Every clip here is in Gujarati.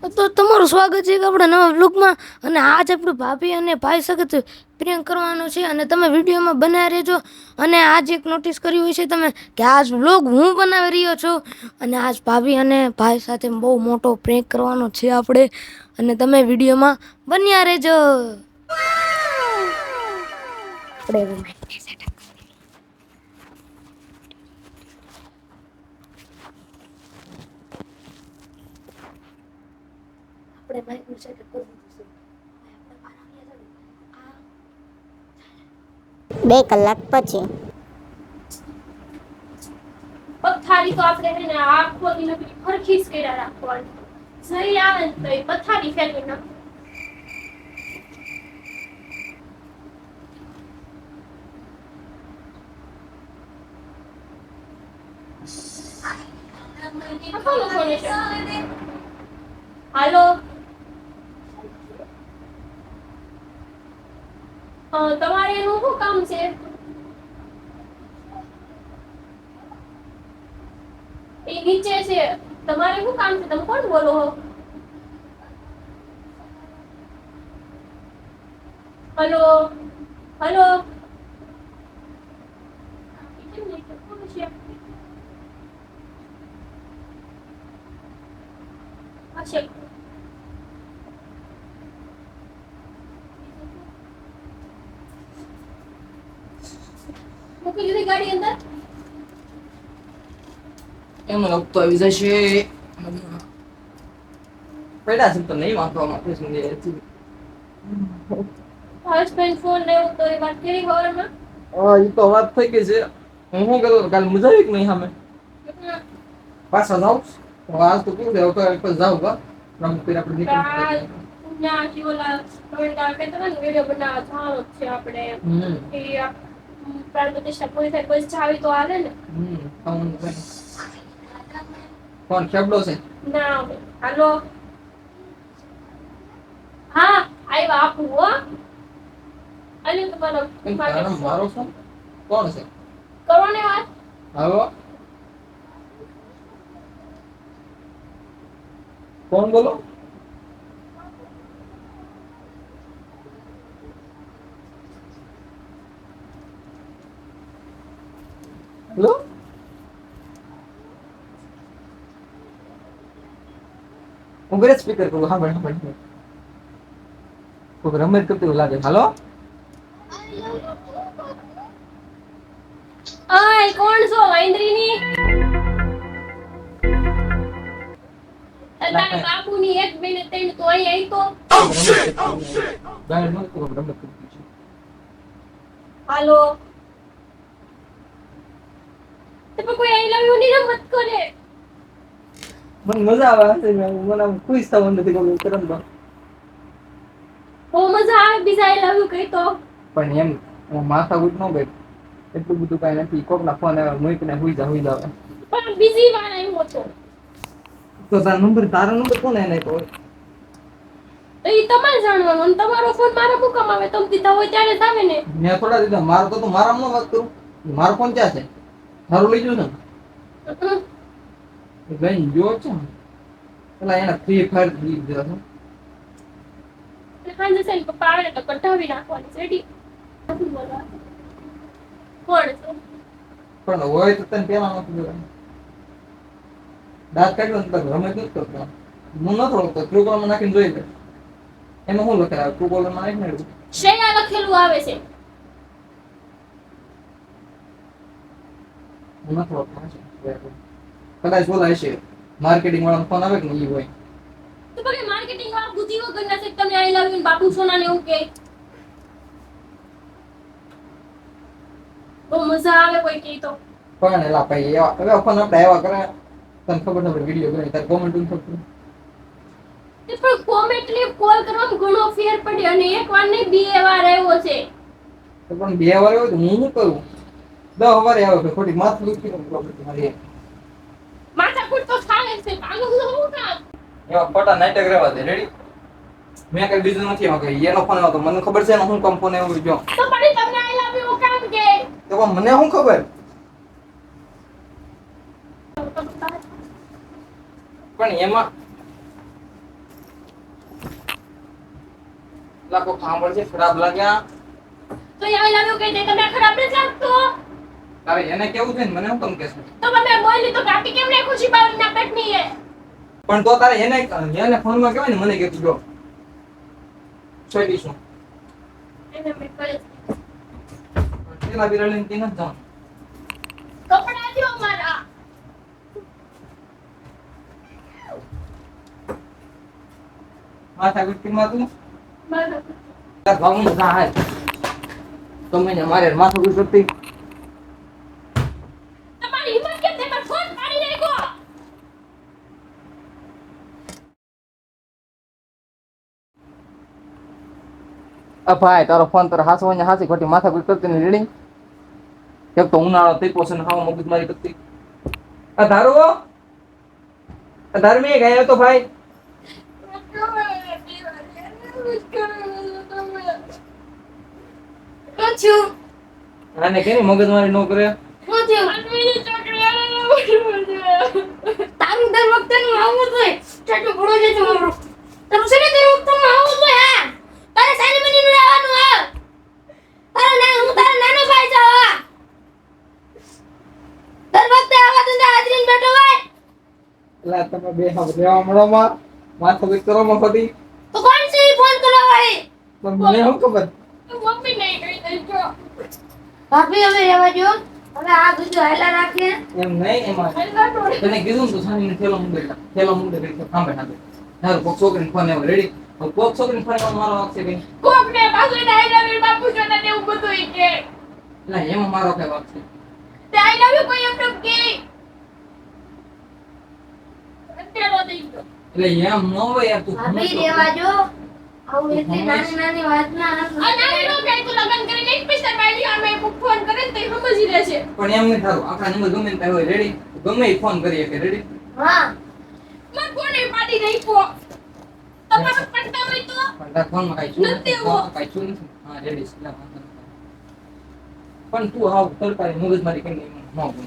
તો તમારું સ્વાગત છે કે આપણા નવા બ્લોગમાં અને આજ આપણું ભાભી અને ભાઈ સખત પ્રેમ કરવાનો છે અને તમે વિડીયોમાં બનાવી રહેજો. અને આજ એક નોટિસ કર્યું હોય છે તમે કે આજ બ્લોગ હું બનાવી રહ્યો છું. અને આજ ભાભી અને ભાઈ સાથે બહુ મોટો પ્રેંક કરવાનો છે આપણે. અને તમે વિડીયોમાં બન્યા રહેજો. આપણે હવે mic ને setup આપણે માઇકનું સેટઅપ કરી દીધું બે કલાક પછી. પથારી તો આપણે છે ને આખો દિન ફરખી જ કર્યા રાખવાની. સહી આવે ને તો એ પથારી ફેરવી નાખ. આ કોનો ફોન છે? હાલો અ, તમારે એનું શું કામ છે? એ નીચે છે. તમારે શું કામ છે? તમે કોણ બોલો હો? હલો? હલો? કેમ નહીં? કોણ છે? આ છે. મૂકી દીધી ગાડી અંદર? એમ લગતો આવી જશે. પડ્યા છે તો નહીં વાંચવામાં કૃષ્ણ હસબન્ડ ફોન લેવો તો એ વાત કરી ખબરમાં હા એ તો વાત થઈ ગઈ છે. હું શું કહેતો હતો, મજા આવી કે નહીં સામે? પાછા જાઉં? તો આજ તો કેવું એકવાર જાઉં કા રમત કરી આપણે નીકળી ના જીવોલા નોઈડા કે તમે વિડિયો બનાવવા છે આપણે. એ આ પ્રાણ પ્રતિષ્ઠા પૂરી થાય પછી જાવી તો હાલે ને? હમ ખાવાનું છે. કોણ ખેબડો છે? ના હાલો. હા આવ્યા આપું હો. તમારો મારો ફોન? કોણ છે? કરો ને વાત. હાલો. કોણ બોલો હેલો હું ઘરે સ્પીકર કરું હા ભાઈ હા ભાઈ કોઈ રમત કરતું એવું લાગે. હાલો? આય કોણ છો? વાંદરીની તારા બાપુની એક મિનિટ ત્રણ તો અહીં આવી તો. બહાર ન કોઈ રમત કરતું છે હાલો. તે કોઈ આઈ લવ યુ ની રમત કરે? મને મજા આવે ને મને આમ ખુશ થવાનું નથી ગમતું કરંટમાં બહુ મજા આવે બીજા આઈ લવ યુ કહી તો. પણ એમ માથા ઉઠ નો એટલું બધું કાંઈ નથી. કોક ના ફોન આવે મૂકીને હુઈ જા હુઈ જાવ પણ બીજી વાર આવ્યો છો તો તારો નંબર તારો નંબર કોને એને આપ્યો તો એ તમારે જાણવાનું તમારો ફોન મારા મુકામ આવે? તમ દીધા હોય ત્યારે જ આવે ને. મેં થોડા દીધા. મારો તો મારા વાત કરું. મારો ફોન ક્યાં છે? તારું લઈ જવું ને. લઈને જો છે ને પેલા એના ફ્રી ફાયર દીધી દીધા છે સાંજે છે પપ્પા આવે તો કઢાવી નાખવાની રેડી કોણ છે પણ હોય તો તને પેલા દાંત કાઢ્યો ને તો રમે તો કરતો હું નતો રોકતો ટ્રુ કોલમાં નાખીને જોઈ લે એમાં શું લખેલું ટ્રુ કોલમાં નાખી એવું. શેના લખેલું આવે છે હું નતો રોકતો કદાચ બોલાય છે. માર્કેટિંગ વાળાનો ફોન આવે કે નહીં હોય. તો પછી માર્કેટિંગ વાળા બુદ્ધિ વગર ના છે તમને તમે આઈ લવ યુ બાપુ સોના ને એવું કે? બહુ મજા આવે કોઈ કે તો. પણ એલા ભાઈ એવા હવે ફોન આપણે એવા કરે. તને ખબર નથી વીડિયો બનાવી તાર કોમેન્ટ ઉન થતું. તે પણ કોમેન્ટલી કોલ કરવામાં ઘણો ફેર પડ્યો અને એક વાર નહીં બે વાર આવ્યો છે. તો પણ બે વાર આવ્યો તો હું શું કરું? દસ વાર આવ્યો ખોટી માથું દુખી પ્રોબ્લેમ મારી. માથાકૂટ તો ચાલે છે આનું શું કામ એવા ખોટા નાટક રહેવા દે રેડી મેં કઈ બીજું નથી એમાં કઈ. એનો ફોન હતો મને ખબર છે ને હું કંપોને એવું જો. તો પડી તમને આઈ લવ યુ કામ કે? તો મને શું ખબર? પણ એમાં લાખો સાંભળજે ખરાબ લાગ્યા. તો આઈ લવ કે તે તમને ખરાબ નથી લાગતો. તારે એને કેવું છે ને મને હું કેમ કહેશે? તો તમે બોલી તો કાકી કેમ નાખું છું બાવળીના પેટની એ? પણ તો તારે એને એને ફોનમાં કહેવાય ને મને કહેતું જો. છોડી શું? એને મે કહ્યું પેલા બિરાડીને તે નથી જાઉં કપડા દ્યો મારા. માથા ગુસ્તીમાં તું મારા તાર ભાવનું જા હાલ તમે ને મારે માથું ગુસ્તી તમારી હિંમત કેમ તે પર ફોન પાડી નાખ્યો આ ભાઈ, તારો ફોન તારા હાસો ને હાસી ખોટી માથા ગુસ્ત કરતી ને રીડિંગ એક તો ઉનાળો તીપો છે ને હાવ મગજ મારી કરતી. આ ધારો આ ગયા તો ભાઈ. આને કેની મગજ મારી નો કરે? તારું દર વખતે આવું જોઈએ ચાટો ભણો છે તો તારું છે ને દર વખતે નું આવું જોઈએ હા તારે સાની બની નું રહેવાનું હા તારો ના હું તારો નાનો ભાઈ છું હા દર વખતે આવા ધંધા હાજરીને બેઠો હોય એટલે તમે બે હાવ હમણાંમાં માથા ગુસ્ત કરો મફતી તો કોણ છે ફોન કરો પણ મને હું ખબર? મમ્મી નહીં કહી દેજો. ભાભી હવે રહેવા જો હવે આ બધું હેલા રાખીએ એમ નહીં એમાં તને કીધું ને તો સાની થેલો મુંડે થેલો મુંડે કરી સાંભળે સાંભળે તારું કોક છોકરીને ફોન આવ્યો રેડી કોક છોકરીને ફોન આવ્યો મારો વાક છે કઈ? કોક ને પાછું આઈ લવ બાપુ જો ને એવું બધું કે. એટલે એમાં મારો કઈ વાંક છે તે આઈ લવ યુ કોઈ એમ કે અત્યારે દઈ દો એટલે એમ ન હોય તું ભાભી રહેવા જો આવું એટલી નાની નાની વાતના આ નાની નો કહે તું લગન કરીને એક પૈસા પાડી અમે ફોન કરે તો ઈ સમજી લેશે પણ એમ નહીં થારું આપણા નંબર ગમે ને હોય રેડી ગમે ફોન કરીએ કે રેડી હા. મને ફોન એ પાડી નાખ્યો તમારો પડતા હોય તો? પણ તાર ફોનમાં કાંઈ છું નથી નથી એવો. છું હા રેડી છે લે પણ તું હાવ તરકારી મગજ મારી કરી ન ગમે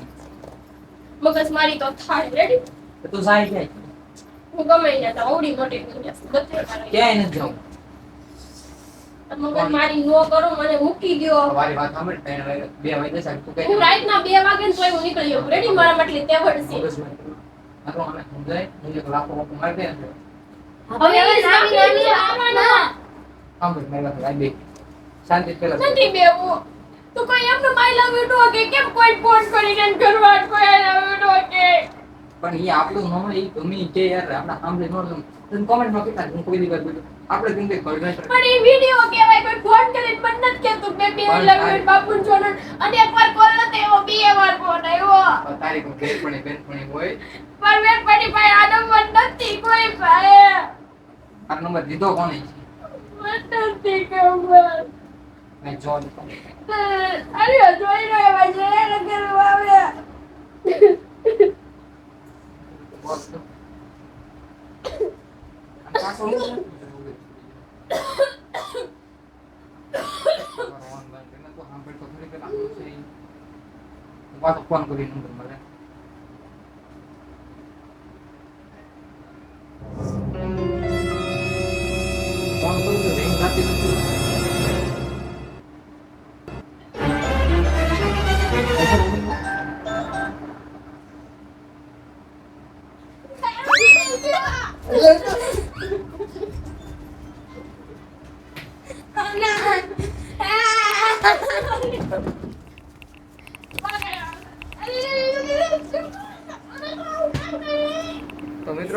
મગજ મારી તો થાય રેડી તો જાય ક્યાંય. હું ગમે ત્યાં જાઉં મોટી દુનિયા છે બધે મારા ક્યાંય નથી જવું મગજ મારી નો કરો મને મૂકી દ્યો. મારી વાત સાંભળ ત્રણ બે વાગે સાહેબ તું કઈ હું રાતના બે વાગે ને તોય હું નીકળી જાઉં. રેડી મારા માટે તેવડ છે. મગજ મારી. આ તો આને સમજાય હું એક લાખો લાખો મારી દે હવે હવે નાની નાની વાતના સાંભળ મારી વાત આ બે. શાંતિ પેલા બેવું તું કોઈ એમનું માઈ લવ યુ નો કે કેમ કોઈ ફોન કરીને કરવા કોઈ આઈ લવ યુ નો કે? પણ એ આપણું હોય એ ગમી કે યાર આપણે સાંભળે ન ગમે. કોમેન્ટમાં કીધા હું કોઈ દી બોલ્યો આપણે કેમ કે ઘર પણ એ વિડિયો કહેવાય કોઈ ફોન કરીને મને નથી કહેતું કે બે પણ તારી- બાપુ જોન અને એકવાર કોલ નથી એવો બે વાર ફોન આવ્યો. તારી કોઈ બેનપણી બેનપણી હોય? પણ મેં પડી ભાઈ આ નંબર નથી કોઈ ભાઈ. આ નંબર દીધો કોને મને નથી ખબર. મેં જોન અરે જોઈ રહ્યો છે નગર આવે બોસ તો આ પાછો હું કરી નંબર મળે ફોન કરું તો રિંગ થતી નથી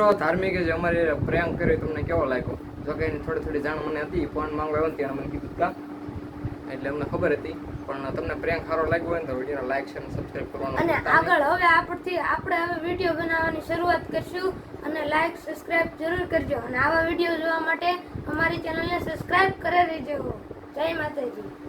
મિત્રો ધાર્મિક જે અમારે પ્રેમ કર્યો તમને કેવો લાગ્યો? જો કે એની થોડી થોડી જાણ મને હતી ફોન માંગવા આવ્યો ત્યારે મને કીધું કા એટલે અમને ખબર હતી પણ તમને પ્રેમ સારો લાગ્યો હોય ને તો વિડીયોને લાઈક શેર અને સબસ્ક્રાઇબ કરવાનું અને આગળ હવે આપણથી આપણે હવે વીડિયો બનાવવાની શરૂઆત કરશું અને લાઈક સબસ્ક્રાઇબ જરૂર કરજો. અને આવા વીડિયો જોવા માટે અમારી ચેનલને સબસ્ક્રાઇબ કરી દેજો. જય માતાજી.